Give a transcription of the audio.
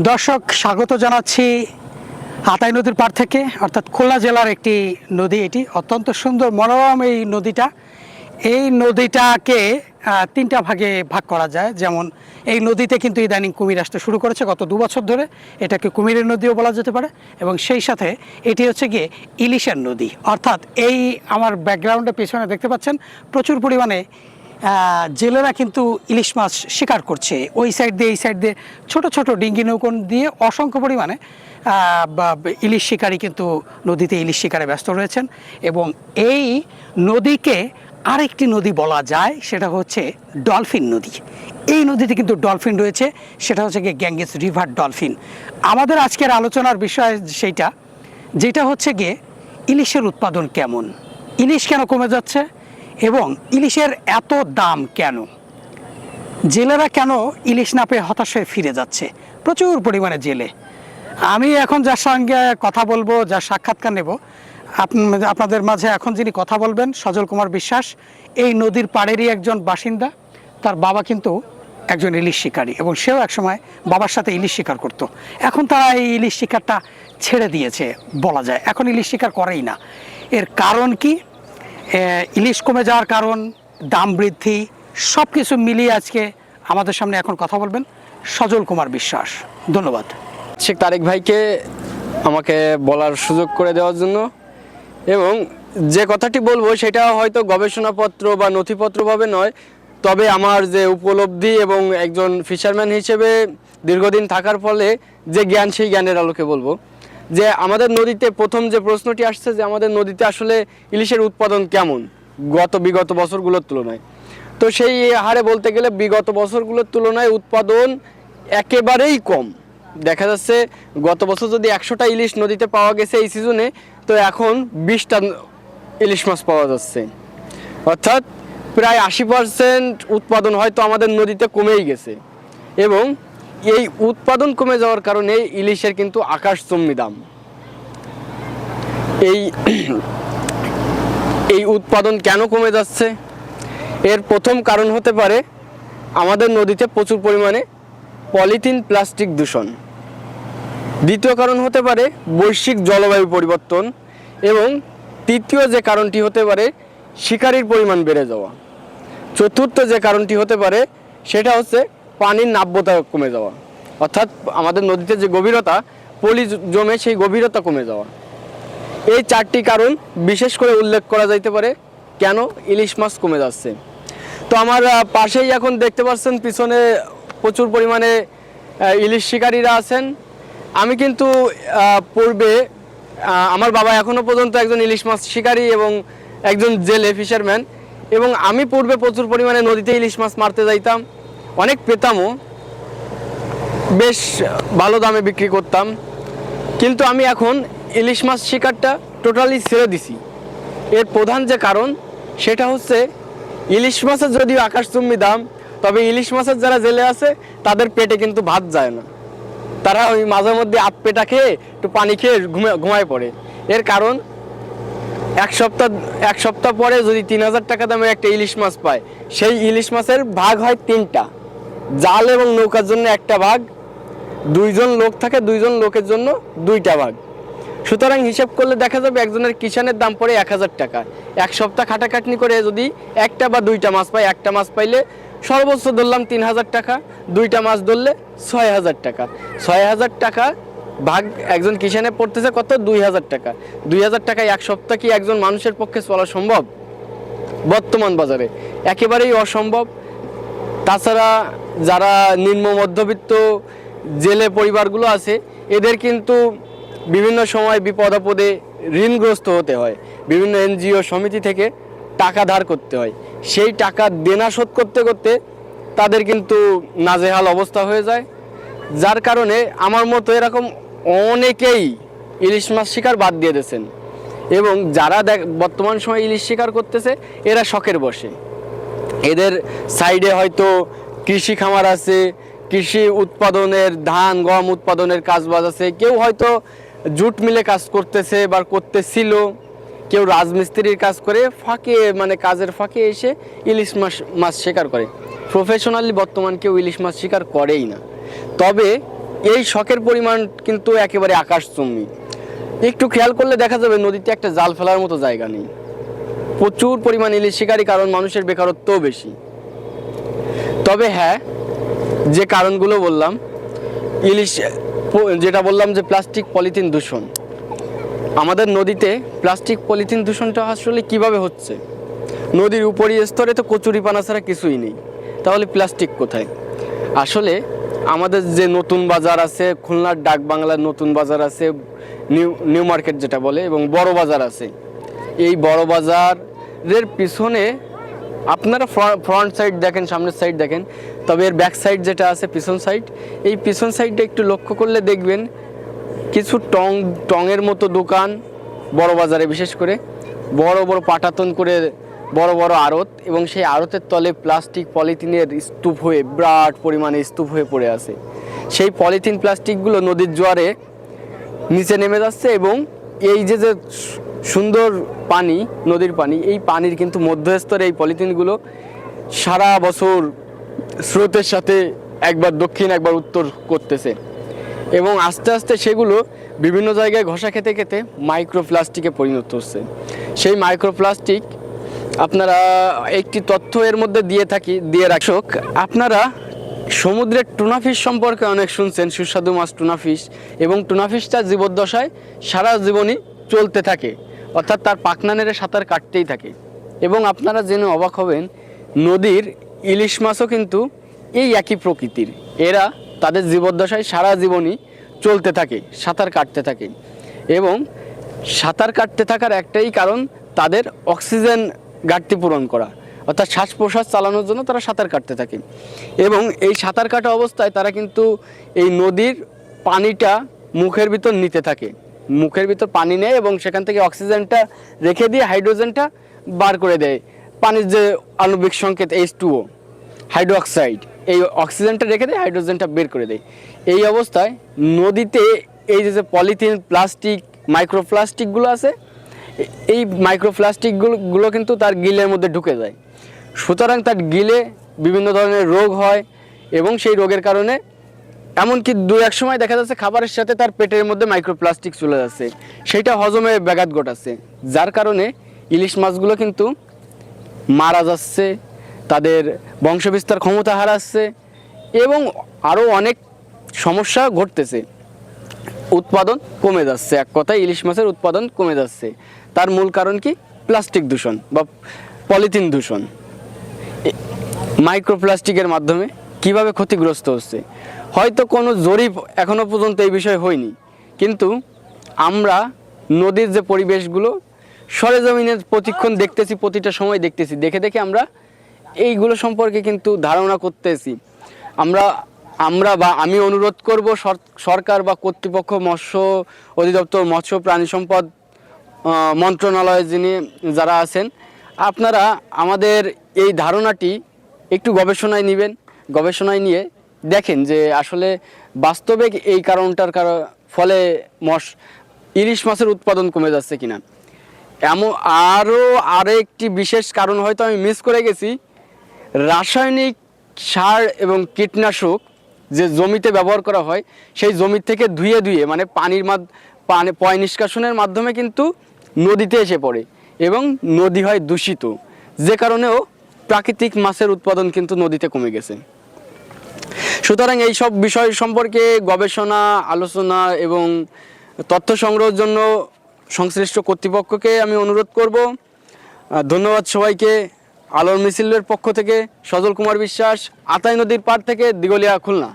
দর্শক, স্বাগত জানাচ্ছি আতাই নদীর পার থেকে, অর্থাৎ খুলনা জেলার একটি নদী এটি, অত্যন্ত সুন্দর, মনোরম এই নদীটা। এই নদীটাকে তিনটা ভাগে ভাগ করা যায়। যেমন, এই নদীতে কিন্তু ইদানিং কুমির আসতে শুরু করেছে, গত দু বছর ধরে এটাকে কুমিরের নদীও বলা যেতে পারে। এবং সেই সাথে এটি হচ্ছে গিয়ে ইলিশের নদী। অর্থাৎ এই আমার ব্যাকগ্রাউন্ডে পেছনে দেখতে পাচ্ছেন, প্রচুর পরিমাণে জেলেরা কিন্তু ইলিশ মাছ শিকার করছে। ওই সাইড দিয়ে, এই সাইড দিয়ে ছোট ছোট ডিঙ্গি নৌকন দিয়ে অসংখ্য পরিমাণে ইলিশ শিকারী কিন্তু নদীতে ইলিশ শিকারে ব্যস্ত রয়েছেন এবং এই নদীকে আরেকটি নদী বলা যায়, সেটা হচ্ছে ডলফিন নদী। এই নদীতে কিন্তু ডলফিন রয়েছে, সেটা হচ্ছে গিয়ে গ্যাঙ্গেস রিভার ডলফিন। আমাদের আজকের আলোচনার বিষয় সেইটা, যেটা হচ্ছে গিয়ে ইলিশের উৎপাদন কেমন? ইলিশ কেন কমে যাচ্ছে? এবং ইলিশের এত দাম কেন? জেলেরা কেন ইলিশ না পেয়ে হতাশ হয়ে ফিরে যাচ্ছে? প্রচুর পরিমাণে জেলে। আমি এখন যার সঙ্গে কথা বলব, যার সাক্ষাৎকার নেব, আপ- আপনাদের মাঝে এখন যিনি কথা বলবেন, সজল কুমার বিশ্বাস, এই নদীর পাড়েরই একজন বাসিন্দা। তার বাবা কিন্তু একজন ইলিশ শিকারী এবং সেও একসময় বাবার সাথে ইলিশ শিকার করত। এখন তারা এই ইলিশ শিকারটা ছেড়ে দিয়েছে, বলা যায়। এখন ইলিশ শিকার করেই না। এর কারণ কি? ইলিশ কমে যাওয়ার কারণ, দাম বৃদ্ধি সব কিছু মিলিয়ে আজকে আমাদের সামনে এখন কথা বলবেন সজল কুমার বিশ্বাস। ধন্যবাদ। শেখ তারেক ভাইকে আমাকে বলার সুযোগ করে দেওয়ার জন্য এবং যে কথাটি বলব সেটা হয়তো গবেষণাপত্র বা নথিপত্রভাবে নয়, তবে আমার যে উপলব্ধি এবং একজন ফিশারম্যান হিসেবে দীর্ঘদিন থাকার ফলে যে জ্ঞান সেই জ্ঞানের আলোকে বলব। যে আমাদের নদীতে প্রথম যে প্রশ্নটি আসছে যে আমাদের নদীতে আসলে ইলিশের উৎপাদন কেমন গত বিগত বছরগুলোর তুলনায়? তো সেই হারে বলতে গেলে বিগত বছরগুলোর তুলনায় উৎপাদন একেবারেই কম। দেখা যাচ্ছে গত বছর যদি একশোটা ইলিশ নদীতে পাওয়া গেছে এই সিজনে, তো এখন বিশটা ইলিশ মাছ পাওয়া যাচ্ছে। অর্থাৎ প্রায় আশি পার্সেন্ট উৎপাদন হয়তো আমাদের নদীতে কমেই গেছে। এবং এই উৎপাদন কমে যাওয়ার কারণে ইলিশের কিন্তু আকাশ আকাশচম্বী দাম। এই এই উৎপাদন কেন কমে যাচ্ছে? এর প্রথম কারণ হতে পারে আমাদের নদীতে প্রচুর পরিমাণে পলিথিন প্লাস্টিক দূষণ। দ্বিতীয় কারণ হতে পারে বৈশ্বিক জলবায়ু পরিবর্তন এবং তৃতীয় যে কারণটি হতে পারে শিকারির পরিমাণ বেড়ে যাওয়া। চতুর্থ যে কারণটি হতে পারে সেটা হচ্ছে পানির নাব্যতা কমে যাওয়া। অর্থাৎ আমাদের নদীতে যে গভীরতা, পলি জমে সেই গভীরতা কমে যাওয়া। এই চারটি কারণ বিশেষ করে উল্লেখ করা যাইতে পারে কেন ইলিশ মাছ কমে যাচ্ছে। তো আমার পাশেই এখন দেখতে পাচ্ছেন পিছনে প্রচুর পরিমাণে ইলিশ শিকারীরা আছেন। আমি কিন্তু পূর্বে আমার বাবা এখনও পর্যন্ত একজন ইলিশ মাছ শিকারী এবং একজন জেলে ফিশারম্যান এবং আমি পূর্বে প্রচুর পরিমাণে নদীতে ইলিশ মাছ মারতে যাইতাম। অনেক পেতামও। বেশ ভালো দামে বিক্রি করতাম। কিন্তু আমি এখন ইলিশ মাছ শিকারটা টোটালি ছেড়ে দিছি। এর প্রধান যে কারণ, সেটা হচ্ছে ইলিশ মাছের যদিও আকাশচুম্বী দাম, তবে ইলিশ মাছের যারা জেলে আছে, তাদের পেটে কিন্তু ভাত যায় না। তারা ওই মাঝে মধ্যে আপ পেটা খেয়ে একটু পানি খেয়ে ঘুমে, ঘুমায় পড়ে। এর কারণ, এক সপ্তাহ এক সপ্তাহ পরে যদি তিন হাজার টাকা দামের একটা ইলিশ মাছ পায়, সেই ইলিশ মাছের ভাগ হয় তিনটা। জাল এবং নৌকার জন্য একটা ভাগ, দুইজন লোক থাকে, দুইজন লোকের জন্য দুইটা ভাগ। সুতরাং হিসাব করলে দেখা যাবে একজনের কিষানের দাম পড়ে এক হাজার টাকা। এক সপ্তাহ খাটাখাটনি করে যদি একটা বা দুইটা মাছ পায়, একটা মাছ পাইলে সর্বোচ্চ ধরলাম তিন হাজার টাকা, দুইটা মাছ ধরলে ছয় হাজার টাকা। ছয় হাজার টাকা ভাগ একজন কিষানে পড়তেছে কত? দুই হাজার টাকা। দুই হাজার টাকায় এক সপ্তাহ কি একজন মানুষের পক্ষে চলা সম্ভব? বর্তমান বাজারে। একেবারেই অসম্ভব। তাছাড়া যারা নিম্ন মধ্যবিত্ত জেলে পরিবারগুলো আছে, এদের কিন্তু বিভিন্ন সময় বিপদ আপদে ঋণগ্রস্ত হতে হয়। বিভিন্ন এনজিও সমিতি থেকে টাকা ধার করতে হয়। সেই টাকা দেনা শোধ করতে করতে তাদের কিন্তু নাজেহাল অবস্থা হয়ে যায়। যার কারণে আমার মতো এরকম অনেকেই ইলিশ মাছ শিকার বাদ দিয়ে দিয়েছেন। এবং যারা দেখ, বর্তমান সময় ইলিশ শিকার করতেছে, এরা শখের বসে এদের সাইডে হয়তো কৃষি খামার আছে, কৃষি উৎপাদনের ধান, গম উৎপাদনের কাজ বাজ আছে। কেউ হয়তো জুট মিলে কাজ করতেছে বা করতেছিল, কেউ রাজমিস্ত্রির কাজ করে ফাঁকে মানে কাজের ফাঁকে এসে ইলিশ মাছ মাছ শিকার করে। প্রফেশনালি বর্তমান কেউ ইলিশ মাছ শিকার করেই না। তবে এই শখের পরিমাণ কিন্তু একেবারে আকাশচুম্বী। একটু খেয়াল করলে দেখা যাবে নদীতে একটা জাল ফেলার মতো জায়গা নেই। প্রচুর পরিমাণ ইলিশ শিকারী কারণ মানুষের বেকারত্বও বেশি। তবে হ্যাঁ যে কারণগুলো বললাম, ইলিশ যেটা বললাম যে প্লাস্টিক পলিথিন দূষণ। আমাদের নদীতে প্লাস্টিক পলিথিন দূষণটা আসলে কীভাবে হচ্ছে? নদীর উপরি স্তরে তো কচুরিপানা ছাড়া কিছুই নেই, তাহলে প্লাস্টিক কোথায়? আসলে আমাদের যে নতুন বাজার আছে, খুলনার ডাক বাংলার নতুন বাজার আছে, নিউ নিউ মার্কেট যেটা বলে, এবং বড় বাজার আছে, এই বড় বাজারের পিছনে আপনারা ফ্রন্ট সাইড দেখেন, সামনের সাইড দেখেন, তবে এর ব্যাক সাইড যেটা আছে, পিছন সাইড এই পিছন সাইডটা একটু লক্ষ্য করলে দেখবেন কিছু টং, টংয়ের মতো দোকান, বড় বাজারে বিশেষ করে, বড় বড় পাটাতন করে বড় বড় আড়ত, এবং সেই আড়তের তলে প্লাস্টিক পলিথিনের স্তূপ হয়ে বিরাট পরিমাণে স্তূপ হয়ে পড়ে আছে। সেই পলিথিন প্লাস্টিকগুলো নদীর জোয়ারে নিচে নেমে যাচ্ছে, এবং এই যে যে সুন্দর পানি, নদীর পানি, এই পানির কিন্তু মধ্যস্তরে এই পলিথিনগুলো সারা বছর স্রোতের সাথে একবার দক্ষিণ, একবার উত্তর করতেছে। এবং আস্তে আস্তে সেগুলো বিভিন্ন জায়গায় ঘষা খেতে খেতে মাইক্রোপ্লাস্টিকে পরিণত হচ্ছে। সেই মাইক্রোপ্লাস্টিক আপনারা একটি তথ্য এর মধ্যে দিয়ে থাকি, দিয়ে রাখক আপনারা সমুদ্রের টুনা ফিশ সম্পর্কে অনেক শুনছেন, সুস্বাদু মাছ টুনা ফিশ। এবং টুনা ফিশটা জীবদ্দশায় সারা জীবনই চলতে থাকে। অর্থাৎ তার পাখনা নেড়ে সাঁতার কাটতেই থাকে। এবং আপনারা জেনে অবাক হবেন, নদীর ইলিশ মাছও কিন্তু এই একই প্রকৃতির। এরা তাদের জীবদ্দশায় সারা জীবনই চলতে থাকে, সাঁতার কাটতে থাকে। এবং সাঁতার কাটতে থাকার একটাই কারণ তাদের অক্সিজেন ঘাটতি পূরণ করা। অর্থাৎ শ্বাস প্রশ্বাস চালানোর জন্য তারা সাঁতার কাটতে থাকে। এবং এই সাঁতার কাটা অবস্থায় তারা কিন্তু এই নদীর পানিটা মুখের ভিতর নিতে থাকে। মুখের ভিতর পানি নেয় এবং সেখান থেকে অক্সিজেনটা রেখে দিয়ে হাইড্রোজেনটা বার করে দেয়। পানির যে আণবিক সংকেত এইচ টুও হাইড্রোক্সাইড, এই অক্সিজেনটা রেখে দেয় হাইড্রোজেনটা বের করে দেয়। এই অবস্থায় নদীতে এই যে পলিথিন, প্লাস্টিক মাইক্রোপ্লাস্টিকগুলো আছে, এই মাইক্রোপ্লাস্টিকগুলো গুলো কিন্তু তার গিলের মধ্যে ঢুকে যায়। সুতরাং তার গিলে বিভিন্ন ধরনের রোগ হয় এবং সেই রোগের কারণে এমনকি দু এক সময় দেখা যাচ্ছে খাবারের সাথে তার পেটের মধ্যে মাইক্রোপ্লাস্টিক চলে যাচ্ছে। সেটা হজমে ব্যাঘাত ঘটাচ্ছে। যার কারণে ইলিশ মাছগুলো কিন্তু মারা যাচ্ছে, তাদের বংশবিস্তার ক্ষমতা হারাচ্ছে এবং আরও অনেক সমস্যা ঘটতেছে। উৎপাদন কমে যাচ্ছে। এক কথায় ইলিশ মাছের উৎপাদন কমে যাচ্ছে। তার মূল কারণ কি? প্লাস্টিক দূষণ বা পলিথিন দূষণ। মাইক্রোপ্লাস্টিকের মাধ্যমে কীভাবে ক্ষতিগ্রস্ত হচ্ছে? হয়তো কোনো জরিপ এখনও পর্যন্ত এই বিষয়ে হয়নি। কিন্তু আমরা নদীর যে পরিবেশগুলো সরেজমিনের প্রতিক্ষণ দেখতেছি, প্রতিটা সময় দেখতেছি। দেখে দেখে আমরা এইগুলো সম্পর্কে কিন্তু ধারণা করতেছি। আমরা আমরা বা আমি অনুরোধ করব সরকার বা কর্তৃপক্ষ, মৎস্য অধিদপ্তর, মৎস্য প্রাণী সম্পদ মন্ত্রণালয়ে যিনি, যারা আছেন, আপনারা আমাদের এই ধারণাটি একটু গবেষণায় নেবেন। গবেষণায় নিয়ে দেখেন যে আসলে বাস্তবে এই কারণটার কার- ফলে মশ ইলিশ মাছের উৎপাদন কমে যাচ্ছে কিনা। এমন আরও আরেকটি বিশেষ কারণ হয়তো আমি মিস করে গেছি। রাসায়নিক সার এবং কীটনাশক যে জমিতে ব্যবহার করা হয়, সেই জমি থেকে ধুয়ে ধুয়ে মানে পানির মাদ, পানি, পয় নিষ্কাশনের মাধ্যমে কিন্তু নদীতে এসে পড়ে এবং নদী হয় দূষিত। যে কারণেও প্রাকৃতিক মাছের উৎপাদন কিন্তু নদীতে কমে গেছে। সুতরাং এই সব বিষয় সম্পর্কে গবেষণা, আলোচনা এবং তথ্য সংগ্রহের জন্য সংশ্লিষ্ট কর্তৃপক্ষকে আমি অনুরোধ করব। ধন্যবাদ সবাইকে। আলোর মিছিলের পক্ষ থেকে সজল কুমার বিশ্বাস, আতাই নদীর পার থেকে দিগলিয়া খুলনা।